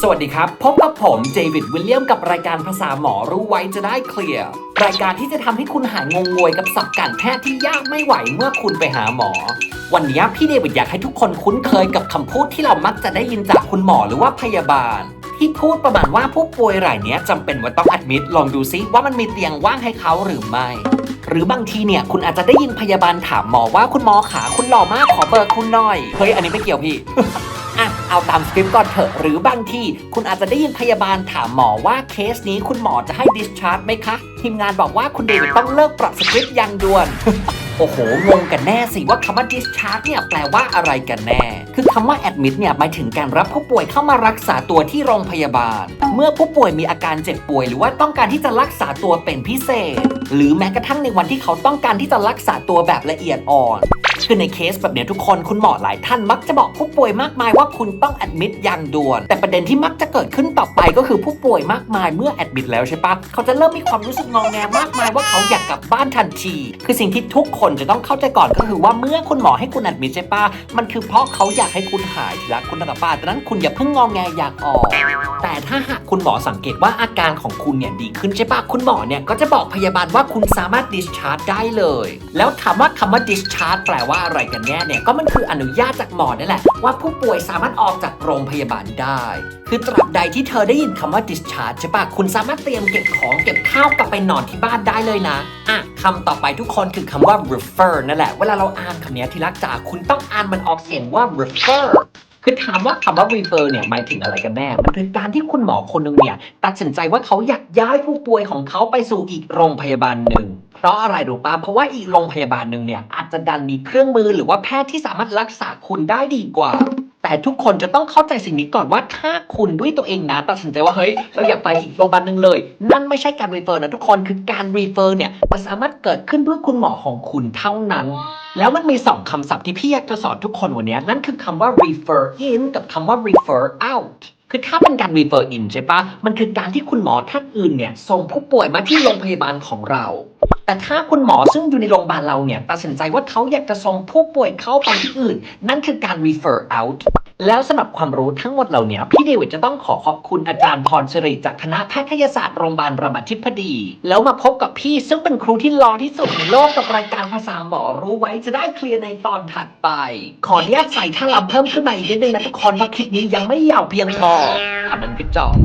สวัสดีครับ พบกับผมเจวิดวิลเลียมกับรายการภาษาหมอรู้ไว้จะได้เคลียร์รายการที่จะทำให้คุณหายงงงวยกับศัพท์การแพทย์ที่ยากไม่ไหวเมื่อคุณไปหาหมอ วันนี้พี่เดวิดอยากให้ทุกคนคุ้นเคยกับคำพูดที่เรามักจะได้ยินจากคุณหมอหรือว่าพยาบาล ที่พูดประมาณว่าผู้ป่วยรายนี้จำเป็นว่าต้องอัดมิดลองดูซิว่ามันมีเตียงว่างให้เขาหรือไม่ หรือบางทีเนี่ยคุณอาจจะได้ยินพยาบาลถามหมอว่าคุณหมอขาคุณหล่อมากขอเบอร์คุณหน่อยเฮ้ยอันนี้ไม่เกี่ยวพี่อะเอาตามสคริปต์ก่อนเถอะหรือบางทีคุณอาจจะได้ยินพยาบาลถามหมอว่าเคสนี้คุณหมอจะให้ดิสชาร์จไหมคะ ทีมงานบอกว่าคุณเดวิดต้องเลิกปรับสคริปต์อย่างด่วน โอ้โหงงกันแน่สิว่าคำว่า discharge เนี่ยแปลว่าอะไรกันแน่ คือคำว่า admit เนี่ยหมายถึงการรับผู้ป่วยเข้ามารักษาตัวที่โรงพยาบาล เมื่อผู้ป่วยมีอาการเจ็บป่วย หรือว่าต้องการที่จะรักษาตัวเป็นพิเศษ หรือแม้กระทั่งในวันที่เขาต้องการที่จะรักษาตัวแบบละเอียดอ่อน คือในเคสแบบเนี้ยทุกคนคุณหมอหลายท่านมักจะบอกผู้ป่วยมากมายว่าคุณต้องแอดมิดอย่างด่วน แต่ประเด็นที่มักจะเกิดขึ้นต่อไปก็คือผู้ป่วยมากมายเมื่อแอดมิดแล้วใช่ปะเขาจะเริ่มมีความรู้สึกงองแงมากมายว่าเขาอยากกลับบ้านทันที คือสิ่งที่ทุกคนจะต้องเข้าใจก่อนก็คือว่าเมื่อคุณหมอให้คุณแอดมิดใช่ปะมันคือเพราะเขาอยากให้คุณหายทีละคุณต้องกลับบ้านดังนั้นคุณอย่าเพิ่งงองแงอยากออก แต่ถ้าหากคุณหมอสังเกตว่าอาการของคุณเนี่ยดีขึ้นใช่ปะคุณหมอเนี่ยก็จะบอกพยาบาลว่าคุณสามารถ discharge ได้เลย แล้วถามว่าคำว่า discharge แปลว่าาอะไรกันแน่เนี่ยก็มันคืออนุญาตจากหมอนั่นแหละ ว่าผู้ป่วยสามารถออกจากโรงพยาบาลได้ คือตราบใดที่เธอได้ยินคำว่า discharge ใช่ปะคุณสามารถเตรียมเก็บของเก็บข้าวกลับไปนอนที่บ้านได้เลยนะอะคำต่อไปทุกคนคือคำว่า refer นั่นแหละ เวลาเราอ่านคำนี้ที่รักจ๋าคุณต้องอ่านมันออกเสียงว่า refer คือถามว่าคำว่า refer เนี่ยหมายถึงอะไรกันแน่ มันคือการที่คุณหมอคนหนึ่งเนี่ยตัดสินใจว่าเขาอยากย้ายผู้ป่วยของเขาไปสู่อีกโรงพยาบาลหนึ่ง เพราะอะไรรู้ป่ะ เพราะว่าอีกโรงพยาบาลหนึ่งเนี่ยอาจจะดันมีเครื่องมือหรือว่าแพทย์ที่สามารถรักษาคุณได้ดีกว่า แต่ทุกคนจะต้องเข้าใจสิ่งนี้ก่อนว่าถ้าคุณด้วยตัวเองนะตัดสินใจว่าเฮ้ยเราอยากไปอีกโรงพยาบาลหนึ่งเลย นั่นไม่ใช่การ refer นะทุกคนคือการ refer เนี่ยมันสามารถเกิดขึ้นเพื่อคุณหมอของคุณเท่านั้น แล้วมันมีสองคำศัพท์ที่พี่อยากจะสอนทุกคนวันนี้นั่นคือคำว่า refer in กับคำว่า refer out คือถ้าเป็นการ refer in ใช่ปะมันคือการที่คุณหมอท่านอื่นเนี่ยส่งผู้ป่วยมาที่โรงพยาบาลของเรา แต่ถ้าคุณหมอซึ่งอยู่ในโรงพยาบาลเราเนี่ยตัดสินใจว่าเขาอยากจะส่งผู้ป่วยเข้าไปที่อื่น นั่นคือการ refer out แล้วสำหรับความรู้ทั้งหมดเหล่านี้พี่เดวิดจะต้องขอขอบคุณอาจารย์พรสิริจากคณะแพทยศาสตร์โรงพยาบาลรามาธิบดี แล้วมาพบกับพี่ซึ่งเป็นครูที่รอที่สุดในโลกกับรายการภาษาหมอรู้ไว้จะได้เคลียร์ในตอนถัดไป ขออนุญาตใส่ท่าลำเพิ่มขึ้นมาอีกนิดนึงนะทุกคนเพราะคลิปนี้ยังไม่ยาวเพียงพออันนั้นคือจอบ